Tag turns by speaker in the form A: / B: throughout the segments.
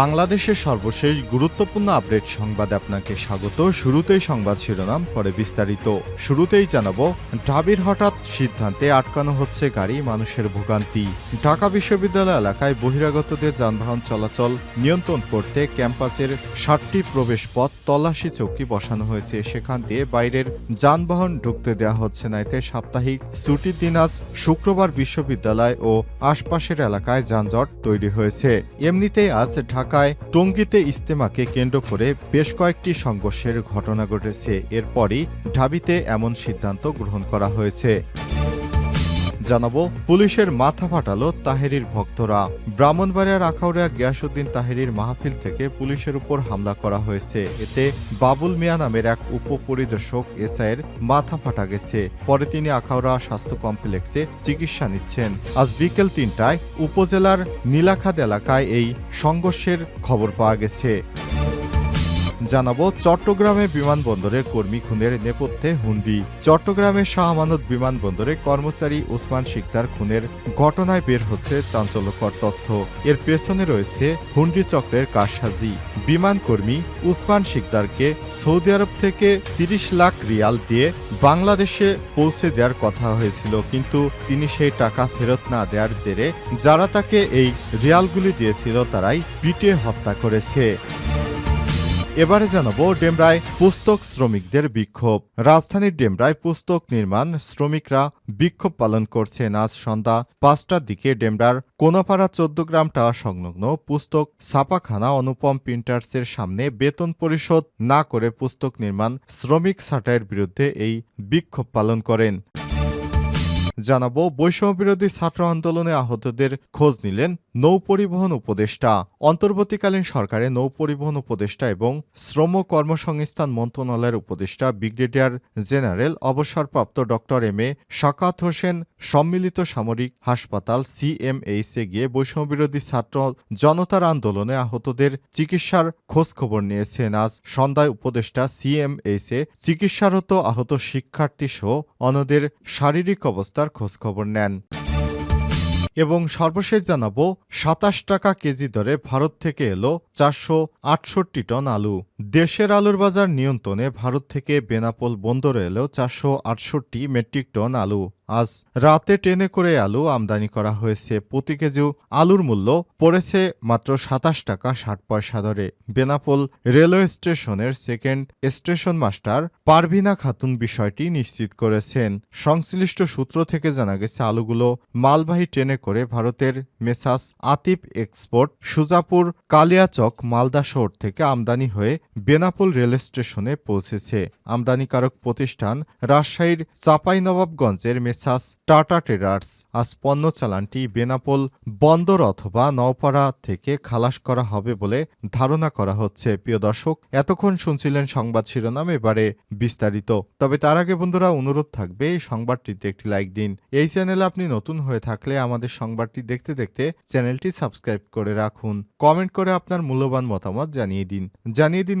A: বাংলাদেশের সর্বশেষ গুরুত্বপূর্ণ আপডেট সংবাদে আপনাকে স্বাগত। শুরুতেই সংবাদ শিরোনাম, পরে বিস্তারিত। শুরুতেই জানাব, ঢাবির হঠাৎ সিদ্ধান্তে আটকানো হচ্ছে গাড়ি, মানুষের ভোগান্তি। ঢাকা বিশ্ববিদ্যালয় এলাকায় বহিরাগতদের যানবাহন চলাচল নিয়ন্ত্রণ করতে ক্যাম্পাসের ষাটটি প্রবেশ পথ তল্লাশি চৌকি বসানো হয়েছে। সেখান দিয়ে বাইরের যানবাহন ঢুকতে দেওয়া হচ্ছে না। এতে সাপ্তাহিক ছুটির দিন আজ শুক্রবার বিশ্ববিদ্যালয় ও আশপাশের এলাকায় যানজট তৈরি হয়েছে। এমনিতেই আজ ঢাকায় টঙ্গীতে ইস্তেমাকে কেন্দ্র করে বেশ কয়েকটি সংঘর্ষের ঘটনা ঘটেছে। এরপরই ঢাবিতে এমন সিদ্ধান্ত গ্রহণ করা হয়েছে। জানাব, পুলিশের মাথা ফাটালো তাহেরির ভক্তরা। ব্রাহ্মণবাড়িয়ার আখাউড়িয়া গিয়াসুদ্দিন তাহেরির মাহফিল থেকে পুলিশের উপর হামলা করা হয়েছে। এতে বাবুল মিয়া নামের এক উপপরিদর্শক এসআইয়ের মাথা ফাটা গেছে। পরে তিনি আখাউড়া স্বাস্থ্য কমপ্লেক্সে চিকিৎসা নিচ্ছেন। আজ বিকেল তিনটায় উপজেলার নীলাখাদ এলাকায় এই সংঘর্ষের খবর পাওয়া গেছে। জানাব চট্টগ্রামে বিমানবন্দরে কর্মী খুনের নেপথ্যে হুন্ডি। চট্টগ্রামের শাহ আমানত বিমানবন্দরে কর্মচারী ওসমান শিকদার খুনের ঘটনায় বের হচ্ছে চাঞ্চল্যকর তথ্য। এর পেছনে রয়েছে হুন্ডি চক্রের কারসাজি। বিমান কর্মী উসমান শিকদারকে সৌদি আরব থেকে তিরিশ লাখ রিয়াল দিয়ে বাংলাদেশে পৌঁছে দেওয়ার কথা হয়েছিল, কিন্তু তিনি সেই টাকা ফেরত না দেওয়ার জেরে যারা তাকে এই রিয়ালগুলি দিয়েছিল তারাই পিটে হত্যা করেছে। এবারে জানাব ডেমরায় পুস্তক শ্রমিকদের বিক্ষোভ। রাজধানীর ডেমরায় পুস্তক নির্মাণ শ্রমিকরা বিক্ষোভ পালন করছেন আজ সন্ধ্যা পাঁচটার দিকে ডেমরার কোনাপাড়া চোদ্দ গ্রাম টাওয়ার সংলগ্ন পুস্তক ছাপাখানা অনুপম প্রিন্টার্সের সামনে বেতন পরিশোধ না করে পুস্তক নির্মাণ শ্রমিক ছাঁটাইয়ের বিরুদ্ধে এই বিক্ষোভ পালন করেন। জানাব বৈষম্যবিরোধী ছাত্র আন্দোলনে আহতদের খোঁজ নিলেন নৌ পরিবহন উপদেষ্টা, অন্তর্বর্তীকালীন সরকারে নৌপরিবহন উপদেষ্টা এবং শ্রম কর্মসংস্থান মন্ত্রণালয়ের উপদেষ্টা, ব্রিগেডিয়ার জেনারেল অবসরপ্রাপ্ত doctor M A Shakat Hossain, সম্মিলিত সামরিক হাসপাতাল সিএমএইচে গিয়ে বৈষম্যবিরোধী ছাত্র জনতার আন্দোলনে আহতদের চিকিৎসার খোঁজ খবর নিয়েছেন। আজ সন্ধ্যায় উপদেষ্টা সিএমএইচে চিকিৎসারত আহত শিক্ষার্থী সহ অন্যদের শারীরিক অবস্থার খোঁজখবর নেন। এবং সর্বশেষ জানাব সাতাশ টাকা কেজি দরে ভারত থেকে এলো চারশো আটষট্টি টন আলু। দেশের আলুর বাজার নিয়ন্ত্রণে ভারত থেকে বেনাপোল বন্দরে এলো চারশো আটষট্টি মেট্রিক টন আলু। আজ রাতে ট্রেনে করে আলু আমদানি করা হয়েছে প্রতি কেজি আলুর মূল্য পড়েছে মাত্র সাতাশ টাকা ষাট পয়সা দরে। বেনাপোল রেলওয়ে স্টেশনের second station master Parvina Khatun বিষয়টি নিশ্চিত করেছেন। সংশ্লিষ্ট সূত্র থেকে জানা গেছে, আলুগুলো মালবাহী ট্রেনে করে ভারতের মেসাস আতিপ এক্সপোর্ট সুজাপুর কালিয়াচক মালদা শহর থেকে আমদানি হয়ে বেনাপোল রেল স্টেশনে পৌঁছেছে আমদানিকারক প্রতিষ্ঠান রাজশাহীর চাঁপাইনবাবগঞ্জের মেসাস টাটা ট্রেডার্স। আজ পণ্য চালানটি বেনাপোল বন্দর অথবা নওপাড়া থেকে খালাস করা হবে বলে ধারণা করা হচ্ছে। প্রিয় দর্শক, এতক্ষণ শুনছিলেন সংবাদ শিরোনাম, এবারে বিস্তারিত। তবে তার আগে বন্ধুরা, অনুরোধ থাকবে এই সংবাদটিতে একটি লাইক দিন। এই চ্যানেলে আপনি নতুন হয়ে থাকলে আমাদের সংবাদটি দেখতে দেখতে চ্যানেলটি সাবস্ক্রাইব করে রাখুন। কমেন্ট করে আপনার মূল্যবান মতামত জানিয়ে দিন। জানিয়ে দিন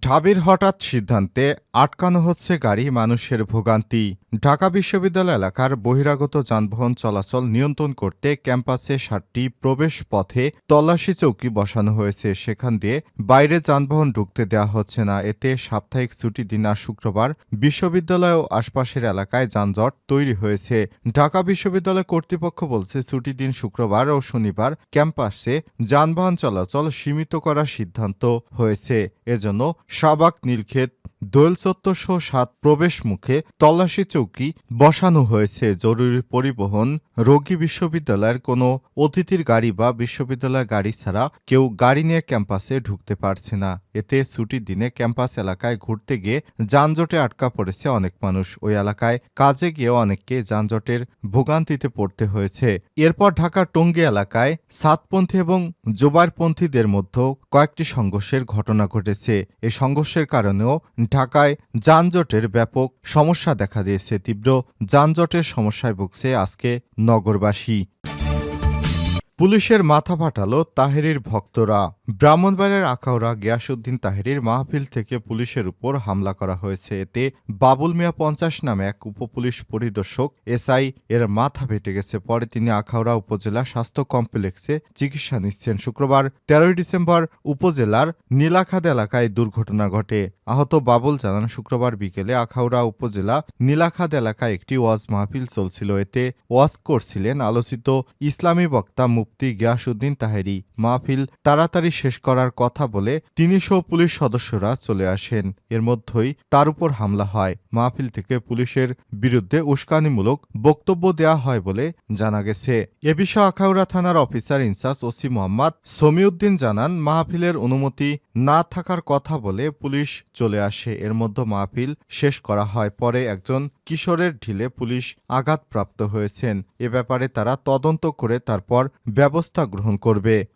A: ঢাবির হঠাৎ সিদ্ধান্তে আটকানো হচ্ছে গাড়ি, মানুষের ভোগান্তি। ঢাকা বিশ্ববিদ্যালয় এলাকার বহিরাগত যানবাহন চলাচল নিয়ন্ত্রণ করতে ক্যাম্পাসে সাতটি প্রবেশ পথে তল্লাশি চৌকি বসানো হয়েছে। সেখান দিয়ে বাইরে যানবাহন ঢুকতে দেওয়া হচ্ছে না। এতে সাপ্তাহিক ছুটি দিন আর শুক্রবার বিশ্ববিদ্যালয় ও আশপাশের এলাকায় যানজট তৈরি হয়েছে। ঢাকা বিশ্ববিদ্যালয় কর্তৃপক্ষ বলছে, ছুটি দিন শুক্রবার ও শনিবার ক্যাম্পাসে যানবাহন চলাচল সীমিত করার সিদ্ধান্ত হয়েছে। এজন্য Şabak Nilket দোয়েল চত্বর সহ সাত প্রবেশ মুখে তল্লাশি চৌকি বসানো হয়েছে। জরুরি পরিবহন, রোগী বিশ্ববিদ্যালয়ের কোনো অতিথির গাড়ি বা বিশ্ববিদ্যালয় গাড়ি ছাড়া কেউ গাড়ি নিয়ে ক্যাম্পাসে ঢুকতে পারছে না। এতে ছুটির দিনে ক্যাম্পাস এলাকায় ঘুরতে গিয়ে যানজটে আটকা পড়েছে অনেক মানুষ। ওই এলাকায় কাজে গিয়েও অনেককে যানজটের ভোগান্তিতে পড়তে হয়েছে। এরপর ঢাকার টঙ্গী এলাকায় সাতপন্থী এবং জোবারপন্থীদের মধ্যে কয়েকটি সংঘর্ষের ঘটনা ঘটেছে। এ সংঘর্ষের কারণেও ঢাকায় যানজটের ব্যাপক সমস্যা দেখা দিয়েছে তীব্র যানজটের সমস্যায় ভুগছে আজকে নগরবাসী। পুলিশের মাথা ফাটালো তাহেরির ভক্তরা। ব্রাহ্মণবাড়িয়ার আখাউড়া গিয়াসুদ্দিন তাহেরির মাহফিল থেকে পুলিশের উপর হামলা করা হয়েছে। এতে বাবুল মিয়া পঞ্চাশ নামে এক উপপুলিশ পরিদর্শক এসআই এর মাথা ফেটে গেছে। পরে তিনি আখাউড়া উপজেলা স্বাস্থ্য কমপ্লেক্সে চিকিৎসা নিচ্ছেন। শুক্রবার তেরোই ডিসেম্বর উপজেলার নীলাখাদ এলাকায় দুর্ঘটনা ঘটে। আহত বাবুল জানান, শুক্রবার বিকেলে আখাউড়া উপজেলা নীলাখাদ এলাকায় একটি ওয়াজ মাহফিল চলছিল। এতে ওয়াজ করছিলেন আলোচিত ইসলামী বক্তা মুফতি গিয়াসুদ্দিন তাহেরি মাহফিল তাড়াতাড়ি শেষ করার কথা বলে তিনশো পুলিশ সদস্যরা চলে আসেন। এর মধ্যেই তার উপর হামলা হয়। মাহফিল থেকে পুলিশের বিরুদ্ধে উস্কানিমূলক বক্তব্য দেয়া হয় বলে জানা গেছে। এ বিষয়ে আখাউড়া থানার officer in charge OC Mohammad Samiuddin জানান, মাহফিলের অনুমতি না থাকার কথা বলে পুলিশ চলে আসে। এর মধ্যে মাহফিল শেষ করা হয়। পরে একজন কিশোরের ঢিলে পুলিশ আঘাতপ্রাপ্ত হয়েছেন। এ ব্যাপারে তারা তদন্ত করে তারপর ব্যবস্থা গ্রহণ করবে।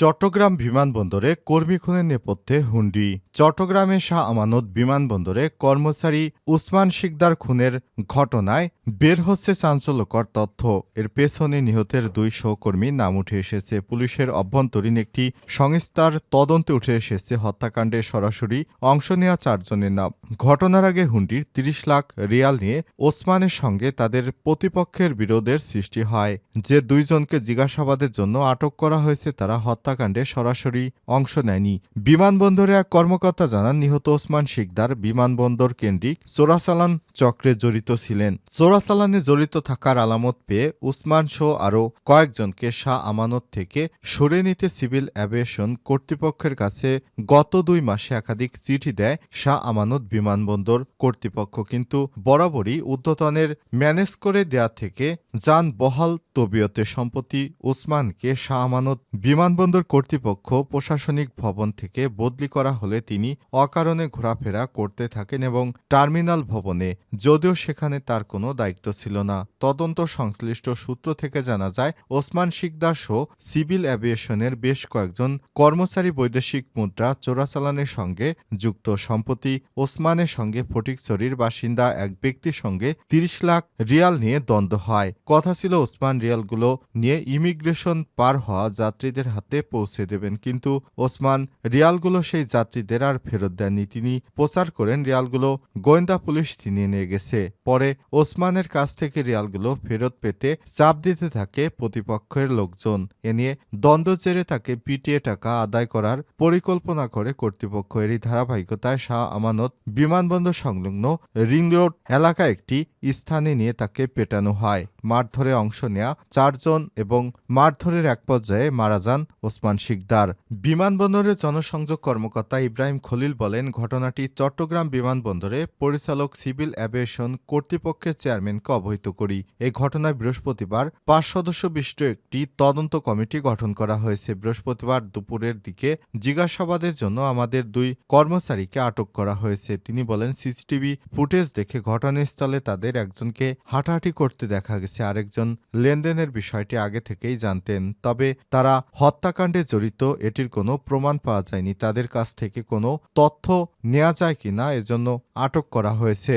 A: চট্টগ্রাম বিমানবন্দরে কর্মী খুনের নেপথ্যে হুন্ডি। চট্টগ্রামে শাহ আমানত বিমানবন্দরে কর্মচারী উসমান শিকদার খুনের ঘটনায় বের হচ্ছে চাঞ্চল্যকর তথ্য। এর পেছনে নিহতের দুই সহকর্মীর নাম উঠে এসেছে। পুলিশের অভ্যন্তরীণ একটি সংস্থার তদন্তে উঠে এসেছে হত্যাকাণ্ডে সরাসরি অংশ নেওয়া চারজনের নাম। ঘটনার আগে হুন্ডির তিরিশ লাখ রিয়াল নিয়ে ওসমানের সঙ্গে তাদের প্রতিপক্ষের বিরোধের সৃষ্টি হয়। যে দুইজনকে জিজ্ঞাসাবাদের জন্য আটক করা হয়েছে তারা হত্যাকাণ্ডে সরাসরি অংশ নেয়নি। বিমানবন্দরে এক কর্মকর্তা জানান নিহত ওসমান শিকদার বিমানবন্দর কেন্দ্রিক চোরাচালান চক্রে জড়িত ছিলেন। চোরাচালানে জড়িত থাকার আলামত পেয়ে উসমান সহ আরও কয়েকজনকে শাহ আমানত থেকে সরে নিতে সিভিল অ্যাভিয়েশন কর্তৃপক্ষের কাছে গত দুই মাসে একাধিক চিঠি দেয় শাহ আমানত বিমানবন্দর কর্তৃপক্ষ। কিন্তু বরাবরই উদ্যতনের ম্যানেজ করে দেয়া থেকে যান বহাল তবিয়তে সম্পত্তি উসমানকে শাহ আমানত বিমানবন্দর কর্তৃপক্ষ প্রশাসনিক ভবন থেকে বদলি করা হলে তিনি অকারণে ঘোরাফেরা করতে থাকেন এবং টার্মিনাল ভবনে যদিও সেখানে তার কোনো দায়িত্ব ছিল না। তদন্ত সংশ্লিষ্ট সূত্র থেকে জানা যায়, ওসমান শিকদার সহ সিভিল অ্যাভিয়েশনের বেশ কয়েকজন কর্মচারী বৈদেশিক মুদ্রা চোরাচালানের সঙ্গে যুক্ত। সম্প্রতি ওসমানের সঙ্গে ফটিকছড়ির বাসিন্দা এক ব্যক্তির সঙ্গে তিরিশ লাখ রিয়াল নিয়ে দ্বন্দ্ব হয়। কথা ছিল ওসমান রিয়ালগুলো নিয়ে ইমিগ্রেশন পার হওয়া যাত্রীদের হাতে পৌঁছে দেবেন, কিন্তু ওসমান রিয়ালগুলো সেই যাত্রীদের আর ফেরত দেননি। তিনি প্রচার করেন, রিয়ালগুলো গোয়েন্দা পুলিশ ছিনিয়ে নিয়ে গেছে। পরে ওসমানের কাছ থেকে রিয়ালগুলো ফেরত পেতে চাপ দিতে থাকে প্রতিপক্ষের লোকজন। এ নিয়ে দ্বন্দ্ব জেরে তাকে পিটিয়ে টাকা আদায় করার পরিকল্পনা করে কর্তৃপক্ষ। এরই ধারাবাহিকতায় শাহ আমানত বিমানবন্দর সংলগ্ন রিং রোড এলাকা একটি স্থানে নিয়ে তাকে পেটানো হয়। মারধরে অংশ নেয়া চারজন এবং মারধরের এক পর্যায়ে মারা যান ওসমান শিকদার। বিমানবন্দরের জনসংযোগ কর্মকর্তা ইব্রাহিম খলিল বলেন, ঘটনাটি চট্টগ্রাম বিমানবন্দরে পরিচালক সিভিল অ্যাভিয়েশন কর্তৃপক্ষের চেয়ারম্যানকে অবহিত করি। এই ঘটনায় বৃহস্পতিবার পাঁচ সদস্য বিশিষ্ট একটি তদন্ত কমিটি গঠন করা হয়েছে। বৃহস্পতিবার দুপুরের দিকে জিজ্ঞাসাবাদের জন্য আমাদের দুই কর্মচারীকে আটক করা হয়েছে। তিনি বলেন, সিসিটিভি ফুটেজ দেখে ঘটনাস্থলে তাদের একজনকে হাঁটাহাঁটি করতে দেখা গেছে। আরেকজন লেনদেনের বিষয়টি আগে থেকেই জানতেন, তবে তারা হত্যাকাণ্ডে জড়িত, এটির কোনো প্রমাণ পাওয়া যায়নি। তাদের কাছ থেকে কোনো তথ্য নেওয়া যায় কিনা, এজন্য আটক করা হয়েছে।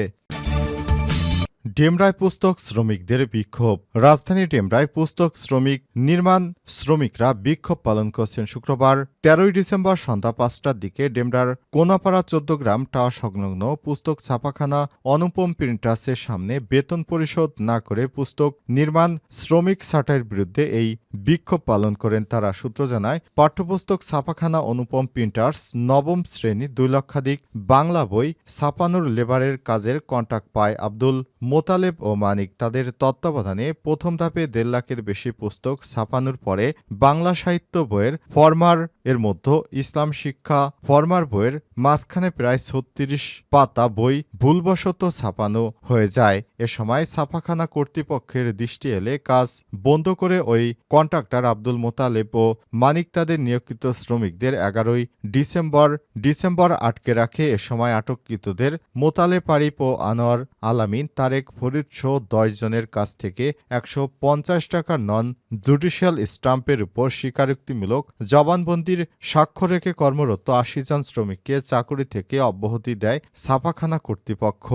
A: ডেমরায় পুস্তক শ্রমিকদের বিক্ষোভ। রাজধানী ডেমরায় পুস্তক শ্রমিক নির্মাণ শ্রমিকরা বিক্ষোভ পালন করছেন শুক্রবার, তেরোই ডিসেম্বর সন্ধ্যা পাঁচটার দিকে ডেমরার কোনাপাড়া চোদ্দ গ্রাম টাওয়ার সংলগ্ন পুস্তক ছাপাখানা অনুপম প্রিন্টার্সের সামনে বেতন পরিশোধ না করে পুস্তক নির্মাণ শ্রমিক ছাঁটাইয়ের বিরুদ্ধে এই বিক্ষোভ পালন করেন তারা। সূত্র জানায়, পাঠ্যপুস্তক ছাপাখানা অনুপম প্রিন্টার্স নবম শ্রেণি দুই লক্ষাধিক বাংলা বই ছাপানোর লেবারের কাজের কন্ট্রাক্ট পায় আব্দুল মোতালেব ও মানিক তাদের তত্ত্বাবধানে প্রথম ধাপে দেড় লাখের বেশি পুস্তক ছাপানোর পরে বাংলা সাহিত্য বইয়ের ফরমার এর মধ্যে ইসলাম শিক্ষা ফরমার বইয়ের মাঝখানে প্রায় ছত্রিশ পাতা বই ভুলবশত ছাপানো হয়ে যায়। এ সময় ছাপাখানা কর্তৃপক্ষের দৃষ্টি এলে কাজ বন্ধ করে ওই কন্ট্রাক্টর আব্দুল মোতালেব ও মানিক তাদের নিয়োজিত শ্রমিকদের এগারোই ডিসেম্বর ডিসেম্বর আটকে রাখে। এ সময় আটককৃতদের মোতালেব আরিফ ও আনোয়ার আলামিন তার তারেক দশ জনের কাছ থেকে একশো পঞ্চাশ টাকা নন জুডিশিয়াল স্টাম্পের উপর স্বীকারোক্তিমূলক জবানবন্দির স্বাক্ষর রেখে কর্মরত আশি জন শ্রমিককে চাকরি থেকে অব্যাহতি দেয় ছাপাখানা কর্তৃপক্ষ।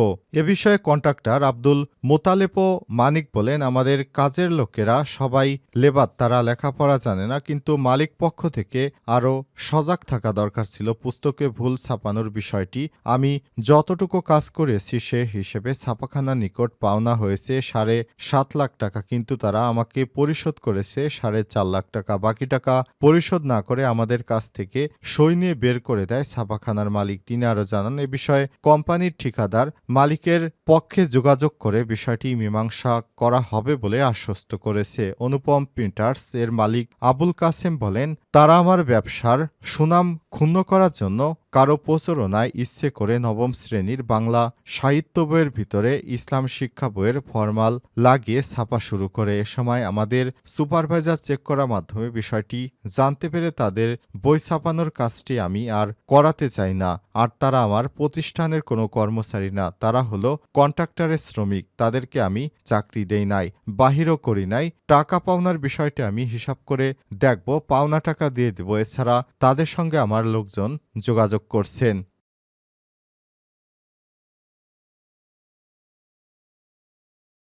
A: এ বিষয়ে কন্ট্রাক্টর আব্দুল মোতালেপো মানিক বলেন, আমাদের কাজের লোকেরা সবাই লেবার, তারা লেখাপড়া জানে না, কিন্তু মালিক পক্ষ থেকে আরও সজাগ থাকা দরকার ছিল। পুস্তকে ভুল ছাপানোর বিষয়টি আমি যতটুকু কাজ করেছি সে হিসেবে ছাপাখানার নিকট পাওনা হয়েছে সাড়ে সাত লাখ টাকা, কিন্তু তারা আমাকে পরিশোধ করেছে সাড়ে চার লাখ টাকা। বাকি টাকা পরিশোধ না করে আমাদের কাছ থেকে সই নিয়ে বের করে দেয় ছাপাখানার মালিক। তিনি আরও জানান, এ বিষয়ে কোম্পানির ঠিকাদার মালিকের পক্ষে যোগাযোগ করে বিষয়টি মীমাংসা করা হবে বলে আশ্বস্ত করেছে। অনুপম প্রিন্টার্স এর মালিক আবুল কাসেম বলেন তারা আমার ব্যবসার সুনাম ক্ষুণ্ণ করার জন্য কারও প্রচারণায় ইচ্ছে করে নবম শ্রেণির বাংলা সাহিত্য বইয়ের ভিতরে ইসলাম শিক্ষা বইয়ের ফরমাল লাগিয়ে ছাপা শুরু করে। এ সময় আমাদের সুপারভাইজার চেক করার মাধ্যমে বিষয়টি জানতে পেরে তাদের বই ছাপানোর কাজটি আমি আর করাতে চাই না। আর তারা আমার প্রতিষ্ঠানের কোনো কর্মচারী না, তারা হলো কন্ট্রাক্টরের শ্রমিক। তাদেরকে আমি চাকরি দেই নাই, বাহিরও করি নাই। টাকা পাওনার বিষয়টি আমি হিসাব করে দেখব, পাওনা টাকা দিয়ে দেব। এছাড়া তাদের সঙ্গে আমার লোকজন যোগাযোগ করছেন।